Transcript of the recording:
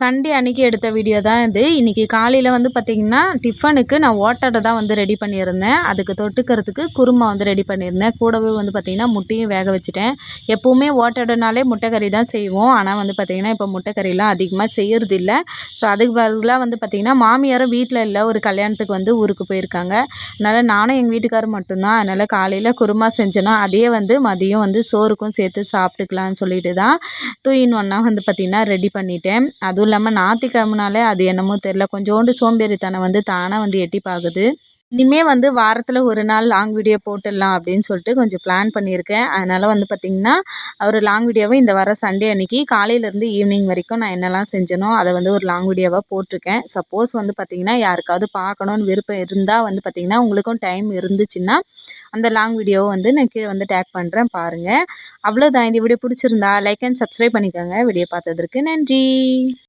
Sunday அன்றைக்கி எடுத்த video தான் இது. இன்றைக்கி காலையில் வந்து பார்த்திங்கன்னா டிஃபனுக்கு நான் ஓட்டடை தான் வந்து ரெடி பண்ணியிருந்தேன். அதுக்கு தொட்டுக்கிறதுக்கு குருமா வந்து ரெடி பண்ணியிருந்தேன். கூடவே வந்து பார்த்திங்கன்னா முட்டையும் வேக வச்சுட்டேன். எப்போவுமே ஓட்டடைனாலே முட்டைக்கறி தான் செய்வோம். ஆனால் வந்து பார்த்திங்கன்னா இப்போ முட்டைக்கறிலாம் அதிகமாக செய்கிறது இல்லை. ஸோ அதுக்கு பதிலாக வந்து பார்த்திங்கன்னா மாமியாரும் வீட்டில் இல்லை. ஒரு கல்யாணத்துக்கு வந்து ஊருக்கு போயிருக்காங்க. அதனால் நானும் எங்கள் வீட்டுக்காரர் மட்டும்தான். அதனால் காலையில் குருமா செஞ்சேன்னா அதே வந்து மதியம் வந்து சோறுக்கும் சேர்த்து சாப்பிட்டுக்கலான்னு சொல்லிட்டு தான் டூ இன் ஒன்னாக வந்து பார்த்திங்கன்னா ரெடி பண்ணிட்டேன். அதுவும் இல்லாமல் ஞாயிற்றுக்கிழமனாலே அது என்னமோ தெரில கொஞ்சோண்டு சோம்பேறித்தனம் வந்து தானாக வந்து எட்டி பார்க்குது இனிமேல் வந்து வாரத்தில் ஒரு நாள் லாங் வீடியோ போட்டுடலாம் அப்படின்னு சொல்லிட்டு கொஞ்சம் பிளான் பண்ணியிருக்கேன். அதனால் வந்து பார்த்திங்கன்னா ஒரு லாங் வீடியோவை இந்த வர சண்டே அன்றைக்கி காலையிலேருந்து ஈவினிங் வரைக்கும் நான் என்னெல்லாம் செஞ்சனோ அதை வந்து ஒரு லாங் வீடியோவாக போட்டிருக்கேன். சப்போஸ் வந்து பார்த்திங்கன்னா யாருக்காவது பார்க்கணுன்னு விருப்பம் இருந்தால் வந்து பார்த்திங்கன்னா உங்களுக்கும் டைம் இருந்துச்சுன்னா அந்த லாங் வீடியோவை வந்து நான் கீழே வந்து டேக் பண்ணுறேன் பாருங்கள் அவ்வளோதான் இந்த வீடியோ பிடிச்சிருந்தா லைக் அண்ட் சப்ஸ்கிரைப் பண்ணிக்கோங்க. வீடியோ பார்த்ததற்கு நன்றி.